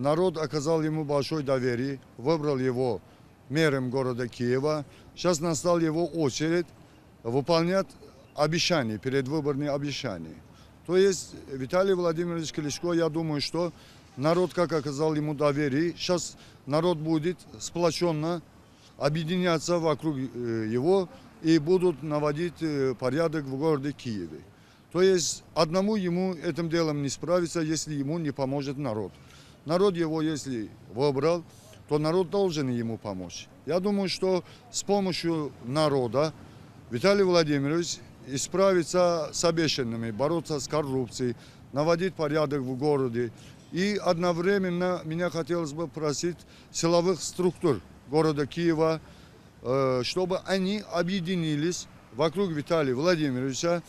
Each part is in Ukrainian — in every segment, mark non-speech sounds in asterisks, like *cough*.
Народ оказал ему большое доверие, выбрал его мэром города Киева. Сейчас настала его очередь выполнять обещания, предвыборные обещания. То есть Виталий Владимирович Кличко, я думаю, что народ как оказал ему доверие, сейчас народ будет сплоченно объединяться вокруг э, его и будут наводить э, порядок в городе Киеве. То есть одному ему этим делом не справиться, если ему не поможет народ. Народ его, если выбрал, то народ должен ему помочь. Я думаю, что с помощью народа Виталий Владимирович исправится с обещанными, бороться с коррупцией, наводить порядок в городе. И одновременно меня хотелось бы просить силовых структур города Киева, э, чтобы они объединились вокруг Виталия Владимировича,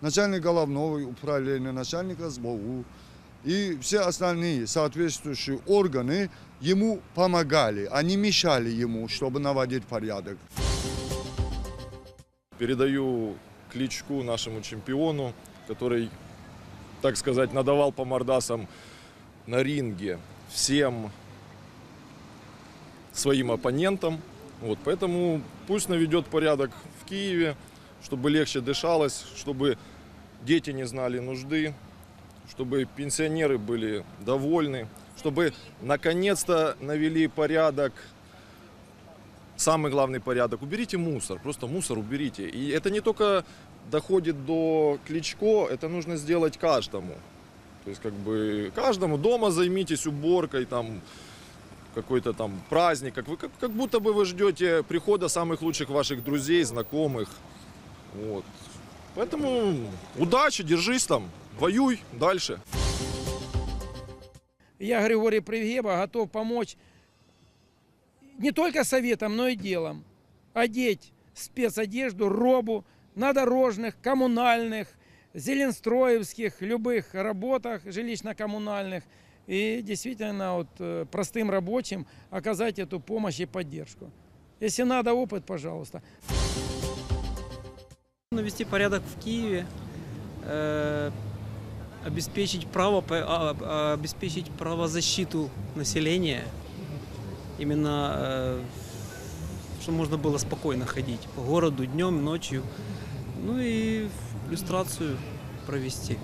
начальник головного управления, начальника СБУ и все остальные соответствующие органы ему помогали, они мешали ему, чтобы наводить порядок. Передаю кличку нашему чемпиону, который, так сказать, надавал по мордасам на ринге всем своим оппонентам. Вот, поэтому пусть наведет порядок в Киеве, чтобы легче дышалось, чтобы дети не знали нужды, чтобы пенсионеры были довольны, чтобы наконец-то навели порядок Самый главный порядок. Уберите мусор, просто мусор уберите. И это не только доходит до Кличко, это нужно сделать каждому. То есть как бы каждому дома займитесь уборкой, там какой-то там праздник, как, вы, как, как будто бы вы ждете прихода самых лучших ваших друзей, знакомых. Вот. Поэтому удачи, держись там, воюй дальше. Я, Григорий Привгеба, готов помочь не только советом, но и делом. Одеть спецодежду, робу на дорожных, коммунальных, зеленстроевских, любых работах жилищно-коммунальных. И действительно вот, э, простым рабочим оказать эту помощь и поддержку. Если надо опыт, пожалуйста. Навести порядок в Киеве, э, обеспечить право, по- а- а- обеспечить правозащиту населения, именно э, чтобы можно было спокойно ходить по городу днем, ночью, ну и иллюстрацию провести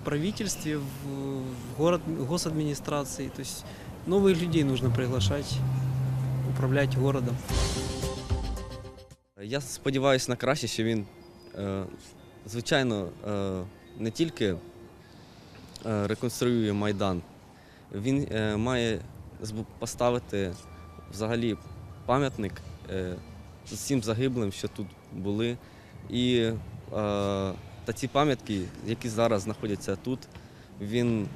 в правительстве, в, в город, госадминистрации, то есть новых людей нужно приглашать, управлять городом. Я сподіваюся на краще, що він, е, звичайно, е, не тільки е, реконструює Майдан, він е, має поставити взагалі пам'ятник е, всім загиблим, що тут були. І та ці пам'ятки, які зараз знаходяться тут, він,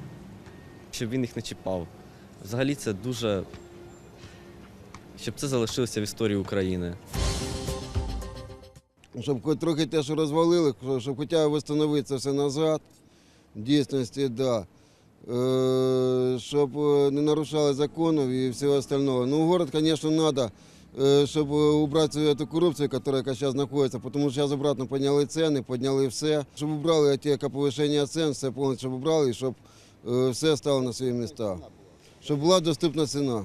щоб він їх не чіпав. Взагалі це дуже. Щоб це залишилося в історії України. Щоб трохи те, що розвалили, щоб хоча б встановити це все назад. В дійсності, да. Е, щоб е, не нарушали законів і всього остального. Ну, город, звісно, треба, щоб убрати цю корупцію, яка зараз знаходиться, тому що зараз обратно підняли ціни, підняли все. Щоб убрали ті повищення цін, все повністю щоб убрали, щоб е, все стало на свої місця. Щоб була доступна ціна.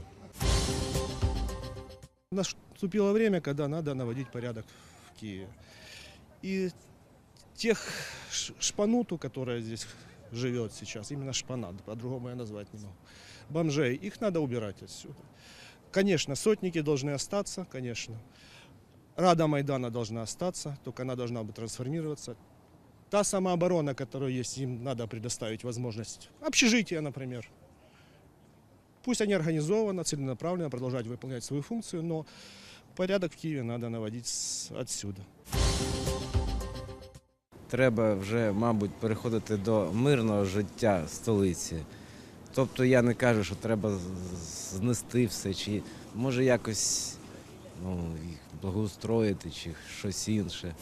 Наступило время, когда надо наводить порядок Киеве. И тех шпануту, которая здесь живет сейчас, именно шпана, по-другому я назвать не могу, бомжей, их надо убирать отсюда. Конечно, сотники должны остаться, конечно. Рада Майдана должна остаться, только она должна быть трансформироваться. Та самооборона, которая есть, им надо предоставить возможность. Общежития, например. Пусть они организованно, целенаправленно продолжать выполнять свою функцию, но порядок в Києві треба наводити відсюди. треба вже, мабуть, переходити до мирного життя столиці. Тобто я не кажу, що треба знести все, чи може якось ну, їх благоустроїти, чи щось інше.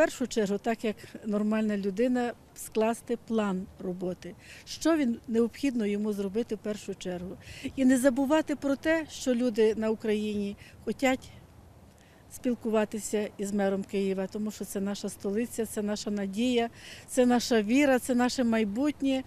Першу чергу, так як нормальна людина, скласти план роботи, що він необхідно йому зробити в першу чергу. І не забувати про те, що люди на Україні хочуть спілкуватися із мером Києва, тому що це наша столиця, це наша надія, це наша віра, це наше майбутнє.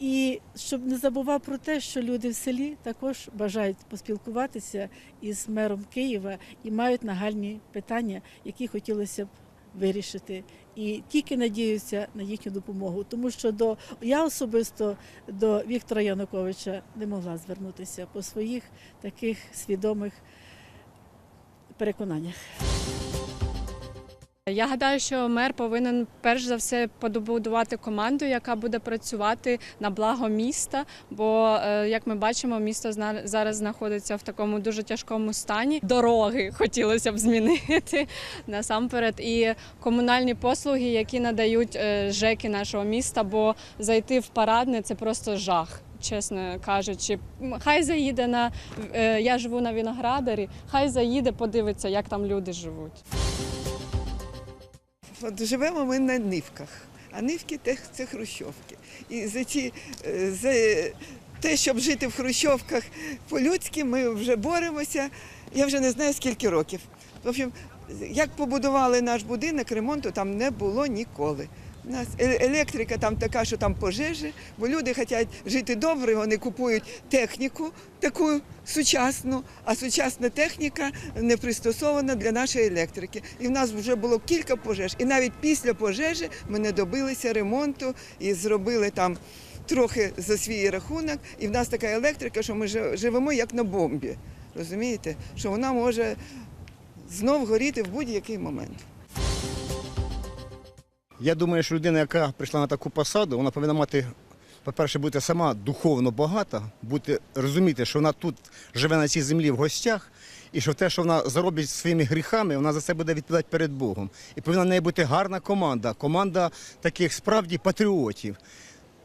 І щоб не забував про те, що люди в селі також бажають поспілкуватися із мером Києва і мають нагальні питання, які хотілося б вирішити. І тільки надіюся на їхню допомогу, тому що до я особисто до Віктора Януковича не могла звернутися по своїх таких свідомих переконаннях. Я гадаю, що мер повинен перш за все побудувати команду, яка буде працювати на благо міста. Бо, е, як ми бачимо, місто зараз знаходиться в такому дуже тяжкому стані. Дороги хотілося б змінити *laughs* насамперед, і комунальні послуги, які надають е, ЖЕКи нашого міста, бо зайти в парадне це просто жах. Чесно кажучи, хай заїде на е, я живу на виноградарі, хай заїде, подивиться, як там люди живуть. От живемо ми на нивках, а нивки це хрущовки. І за ці е, за те, щоб жити в хрущовках по-людськи, ми вже боремося. Я вже не знаю скільки років. В общем, як побудували наш будинок, ремонту там не було ніколи. У нас е- електрика там така, що там пожежі, бо люди хочуть жити добре, вони купують техніку таку сучасну, а сучасна техніка не пристосована для нашої електрики. І в нас вже було кілька пожеж. І навіть після пожежі ми не добилися ремонту і зробили там трохи за свій рахунок. І в нас така електрика, що ми жи- живемо як на бомбі. Розумієте? Що вона може знов горіти в будь-який момент. Я думаю, що людина, яка прийшла на таку посаду, вона повинна мати, по-перше, бути сама духовно багата, бути, розуміти, що вона тут живе на цій землі в гостях, і що те, що вона заробить своїми гріхами, вона за це буде відповідати перед Богом. І повинна в неї бути гарна команда, команда таких справді патріотів.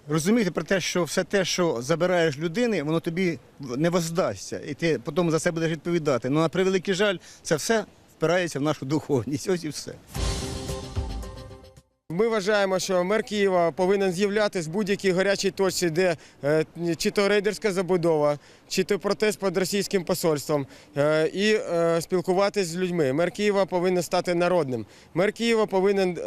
Розуміти про те, що все те, що забираєш людини, воно тобі не воздасться, і ти потім за це будеш відповідати. Ну, на превеликий жаль, це все впирається в нашу духовність. Ось і все. Ми вважаємо, що мер Києва повинен з'являтися в будь-якій гарячій точці, де е, чи то рейдерська забудова, чи то протест під російським посольством, е, і е, спілкуватися з людьми. Мер Києва повинен стати народним. Мер Києва повинен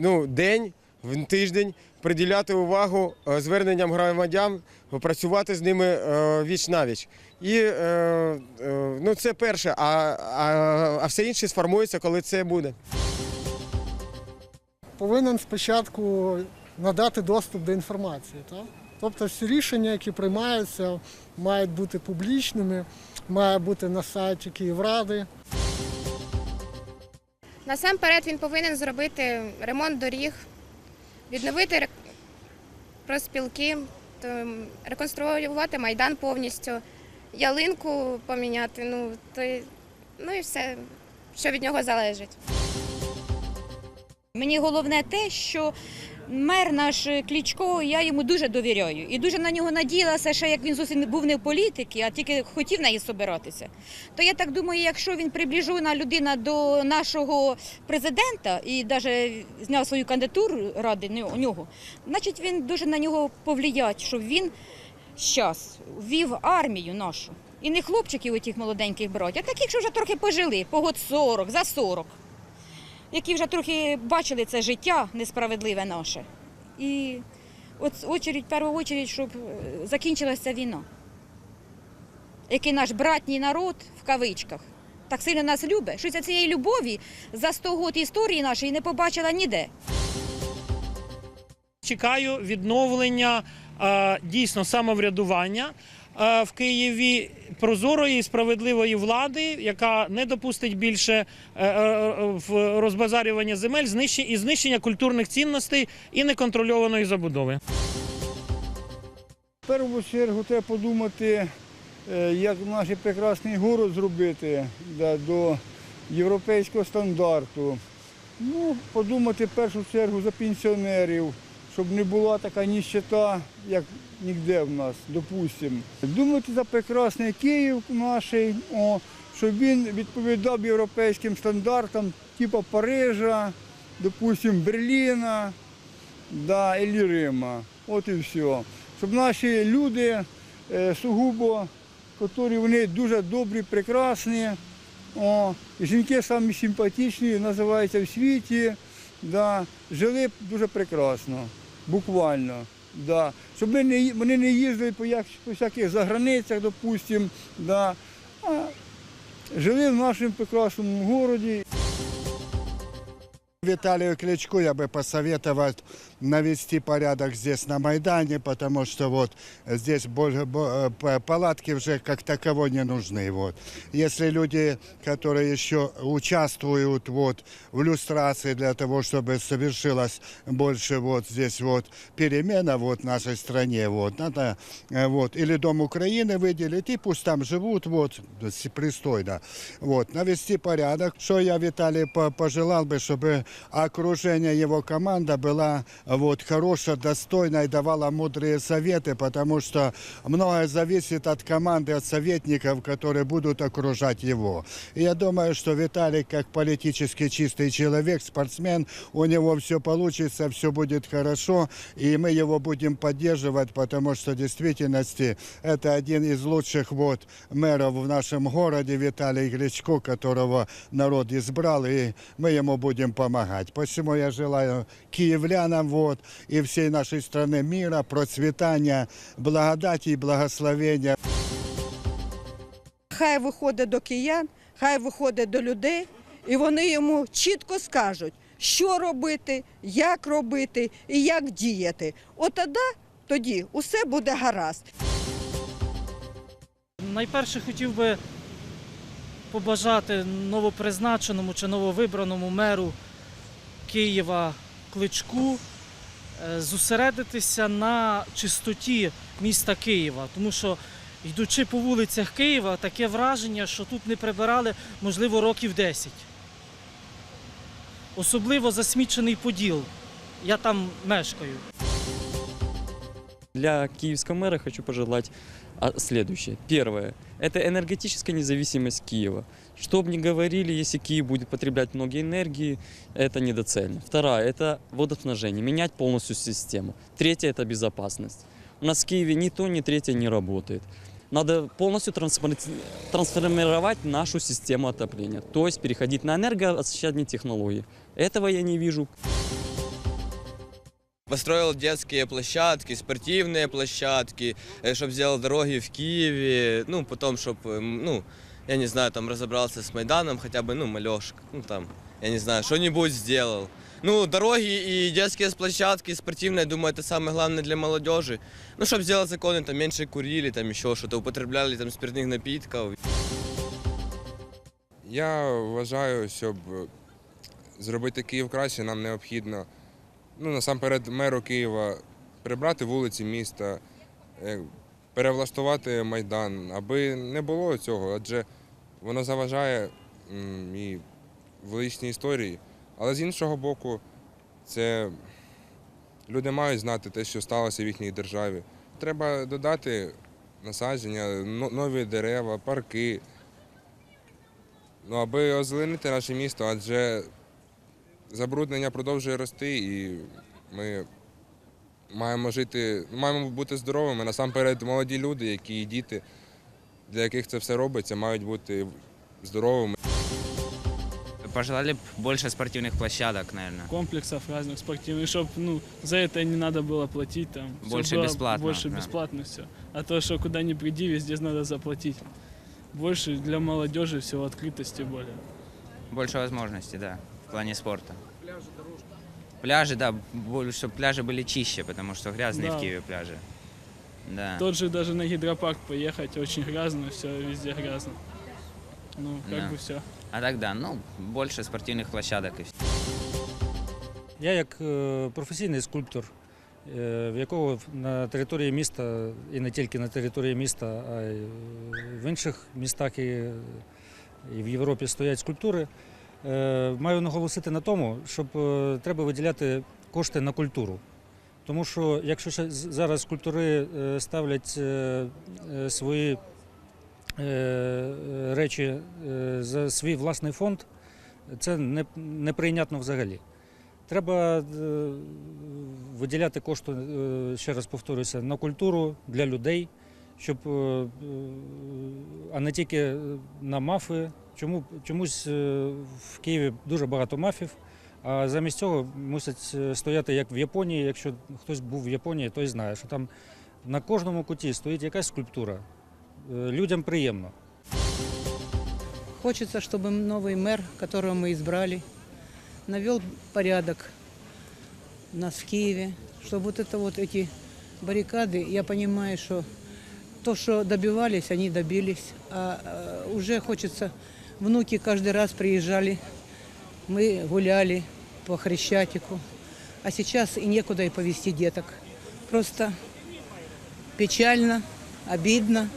ну, день в тиждень приділяти увагу зверненням громадян, працювати з ними віч навіч. І е, е, ну, це перше, а, а, а все інше сформується, коли це буде. Повинен спочатку надати доступ до інформації. Так? Тобто всі рішення, які приймаються, мають бути публічними, має бути на сайті Київради. Насамперед він повинен зробити ремонт доріг, відновити проспілки, реконструювати майдан повністю, ялинку поміняти, ну, то, ну і все, що від нього залежить. Мені головне те, що мер наш Клічко, я йому дуже довіряю. І дуже на нього надіялася, ще як він зовсім був не в політиці, а тільки хотів на неї собиратися. То я так думаю, якщо він приближена людина до нашого президента і навіть зняв свою кандидатуру ради ню- нього, значить він дуже на нього повлиять, щоб він зараз ввів армію нашу. І не хлопчиків отих молоденьких брать, а таких, що вже трохи пожили, погод 40, за 40 які вже трохи бачили це життя несправедливе наше. І от очередь, в першу очередь, щоб е, закінчилася війна. Який наш братній народ в кавичках так сильно нас любить, що я цієї любові за 100 років історії нашої не побачила ніде. Чекаю відновлення е, дійсно самоврядування в Києві прозорої і справедливої влади, яка не допустить більше е, е, розбазарювання земель, і знищення культурних цінностей і неконтрольованої забудови. В першу чергу треба подумати, е, як наш прекрасний город зробити до європейського стандарту. Ну, подумати в першу чергу за пенсіонерів, щоб не була така ніщета, як ніде в нас, допустимо. Думати за прекрасний Київ наш, щоб він відповідав європейським стандартам, типу Парижа, допустимо, Берліна да, і Рима. От і все. Щоб наші люди е, сугубо, які вони дуже добрі, прекрасні, о, жінки самі симпатичні, називаються в світі, да, жили дуже прекрасно, буквально. Да. щоб ми не, вони не їздили по, як, по всяких заграницях, допустим, да. а жили в нашому прекрасному місті. Виталию Кличку я бы посоветовал навести порядок здесь на Майдане, потому что вот здесь боль- бо- э, палатки уже как таковой не нужны. Вот. Если люди, которые еще участвуют вот, в люстрации для того, чтобы совершилась больше вот здесь вот перемена вот, в нашей стране, вот, надо э, вот, или Дом Украины выделить, и пусть там живут вот, пристойно. Вот, навести порядок. Что я, Виталий, по- пожелал бы, чтобы окружение его команда была вот, хорошая, достойная давала мудрые советы, потому что многое зависит от команды, от советников, которые будут окружать его. И я думаю, что Виталий, как политически чистый человек, спортсмен, у него все получится, все будет хорошо, и мы его будем поддерживать, потому что в действительности это один из лучших вот мэров в нашем городе, Виталий Гречко, которого народ избрал, и мы ему будем помогать. Посему я желаю киевлянам вот, и всей нашей стране мира, процветания, благодати и благословения. Хай виходить до киян, хай виходить до людей, і вони йому чітко скажуть, що робити, як робити і як діяти. От тоді, тоді усе буде гаразд. Найперше хотів би побажати новопризначеному чи нововибраному меру Києва Кличку е, зосередитися на чистоті міста Києва, тому що йдучи по вулицях Києва, таке враження, що тут не прибирали, можливо, років 10. Особливо засмічений Поділ. Я там мешкаю. Для киевского мэра хочу пожелать а, следующее. Первое – это энергетическая независимость Киева. Что бы ни говорили, если Киев будет потреблять много энергии, это недоцельно. Второе – это водоснабжение, менять полностью систему. Третье – это безопасность. У нас в Киеве ни то, ни третье не работает. Надо полностью трансформи- трансформировать нашу систему отопления, то есть переходить на энергоочищательные технологии. Этого я не вижу. Построил детские площадки, спортивные площадки, чтобы сделал дороги в Киеве, ну, потом, чтобы, ну, я не знаю, там разобрался с Майданом, хотя бы, ну, малешка, ну, там, я не знаю, что-нибудь сделал. Ну, дороги и детские площадки, спортивные, думаю, это самое главное для молодежи. Ну, чтобы сделать законы, там, меньше курили, там, еще что-то, употребляли, там, спиртных напитков. Я вважаю, щоб зробити Київ краще, нам необхідно ну, насамперед меру Києва прибрати вулиці міста, е, перевлаштувати Майдан, аби не було цього, адже воно заважає і величній історії. Але з іншого боку, це люди мають знати те, що сталося в їхній державі. Треба додати насадження, нові дерева, парки. Ну, аби озеленити наше місто, адже забруднення продовжує рости, і ми маємо жити, маємо бути здоровими. Насамперед, молоді люди, які і діти, для яких це все робиться, мають бути здоровими. Пожелали бы больше спортивных площадок, наверное. комплексов разных спортивных, чтобы ну, за это не надо было платить там. Всё Больше было бесплатно, Больше да. бесплатно все. А то, что куда ни приди, везде надо заплатить. Больше для молодежи всего открытости более. Больше возможностей, да, в плане спорта. Пляжи, да, чтобы пляжи были чище, потому что грязные Да. в Киеве пляжи. Да. Тот же даже на гидропарк поехать очень грязно, все везде грязно. Ну, как Да. бы все. А так да, ну, больше спортивных площадок и все. Я як е, професійний скульптор, е, в якого на території міста і не тільки на території міста, а й е, в інших містах і, і в Європі стоять скульптури, е, маю наголосити на тому, щоб е, треба виділяти кошти на культуру. Тому що якщо зараз скульптори е, ставлять е, е, свої е, речі е, за свій власний фонд, це неприйнятно взагалі. Треба е, виділяти кошти, е, ще раз повторюся, на культуру для людей, щоб, е, е, а не тільки на мафи. Чому, чомусь е, в Києві дуже багато мафів, А замість цього мусять е, стояти як в Японії. Якщо хтось був в Японії, той знає, що там на кожному куті стоїть якась скульптура. Е, Людям приємно. Хочется, чтобы новый мэр, которого мы избрали, навел порядок у нас в Киеве, чтобы вот это вот эти баррикады, я понимаю, что то, что добивались, они добились, а э, уже хочется, внуки каждый раз приезжали, мы гуляли по Хрещатику, а сейчас и некуда и повезти деток. Просто печально, обидно.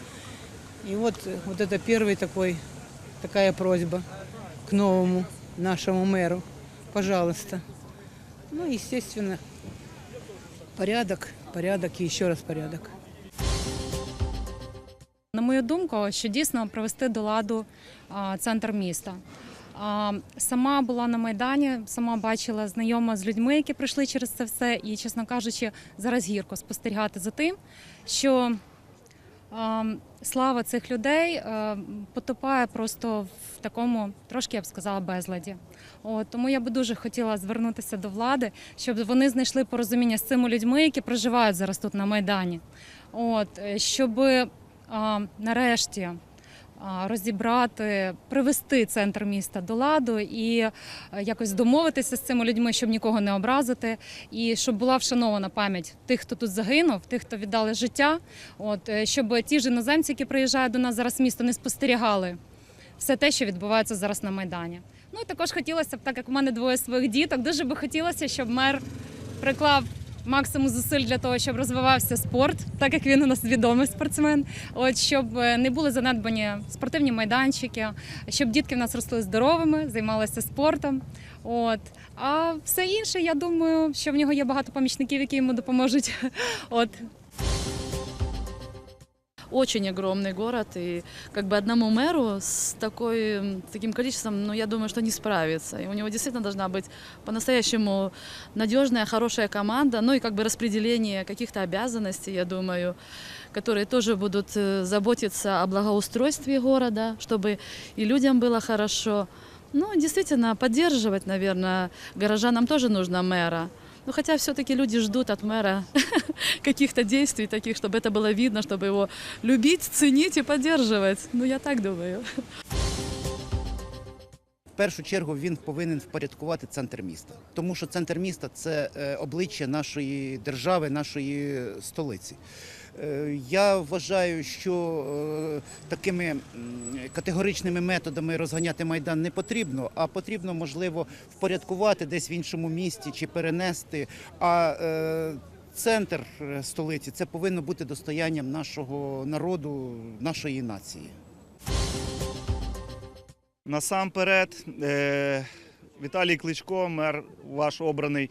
И вот, вот это первый такой такая просьба к новому нашему мэру. Пожалуйста. Ну, естественно, порядок, порядок и еще раз порядок. Мою думку, що дійсно привести до ладу центр міста. Сама була на Майдані, сама бачила знайома з людьми, які пройшли через це все. І, чесно кажучи, зараз гірко спостерігати за тим, що слава цих людей потопає просто в такому, трошки я б сказала, безладі. От, тому я би дуже хотіла звернутися до влади, щоб вони знайшли порозуміння з цими людьми, які проживають зараз тут на Майдані. От, е, щоб нарешті розібрати, привести центр міста до ладу і е, якось домовитися з цими людьми, щоб нікого не образити, і щоб була вшанована пам'ять тих, хто тут загинув, тих, хто віддали життя. От е, щоб ті ж іноземці, які приїжджають до нас зараз в місто, не спостерігали все те, що відбувається зараз на майдані. Ну і також хотілося б, так як у мене двоє своїх діток, дуже би хотілося, щоб мер приклав максимум зусиль для того, щоб розвивався спорт, так як він у нас відомий спортсмен. От щоб е, не були занедбані спортивні майданчики, щоб дітки в нас росли здоровими, займалися спортом. От а все інше, я думаю, що в нього є багато помічників, які йому допоможуть. *laughs* От очень огромный город, и как бы одному мэру с такой, м, таким количеством, ну, я думаю, что не справится. И у него действительно должна быть по-настоящему надежная, хорошая команда, ну и как бы распределение каких-то обязанностей, я думаю, которые тоже будут э, заботиться о благоустройстве города, чтобы и людям было хорошо. Ну, действительно, поддерживать, наверное, горожанам тоже нужно мэра. Ну, хотя все-таки люди ждут от мэра *laughs* *laughs* каких-то действий таких, чтобы это было видно, чтобы его любить, ценить и поддерживать. Ну, я так думаю. В першу чергу він повинен впорядкувати центр міста, тому що центр міста це е, обличчя нашої держави, нашої столиці. Е, Я вважаю, що е, такими м, категоричними методами розганяти майдан не потрібно, а потрібно, можливо, впорядкувати десь в іншому місті чи перенести. А е, центр е, столиці це повинно бути достоянням нашого народу, нашої нації. Насамперед, е, Віталій Кличко, мер ваш обраний.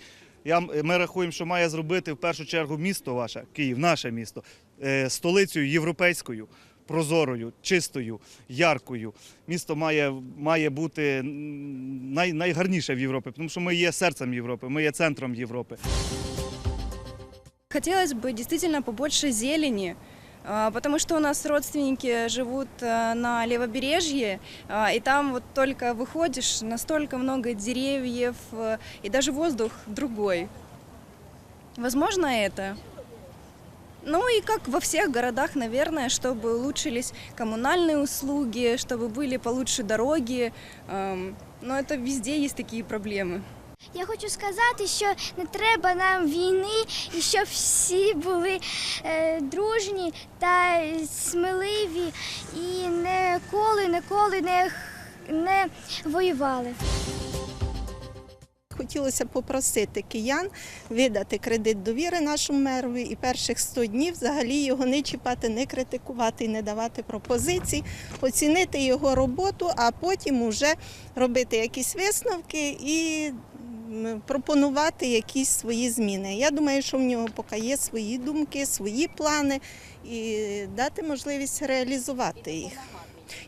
Ми рахуємо, що має зробити в першу чергу місто ваше, Київ, наше місто, е, столицею європейською, прозорою, чистою, яркою. Місто має, бути най, найгарніше в Європі, тому що ми є серцем Європи, ми є центром Європи. Хотелось бы действительно побольше зелени, а, потому что у нас родственники живут а, на левобережье, а, и там вот только выходишь, настолько много деревьев, а, и даже воздух другой. Возможно это. Ну и как во всех городах, наверное, чтобы улучшились коммунальные услуги, чтобы были получше дороги. Ам, Но это везде есть такие проблемы. Я хочу сказати, що не треба нам війни і щоб всі були е, дружні та сміливі і ніколи, ніколи не, не воювали. Хотілося попросити киян видати кредит довіри нашому мерові і перших 100 днів взагалі його не чіпати, не критикувати не давати пропозицій, оцінити його роботу, а потім уже робити якісь висновки і пропонувати якісь свої зміни. Я думаю, що в нього поки є свої думки, свої плани і дати можливість реалізувати їх.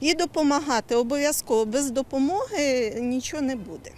І допомагати обов'язково без допомоги нічого не буде.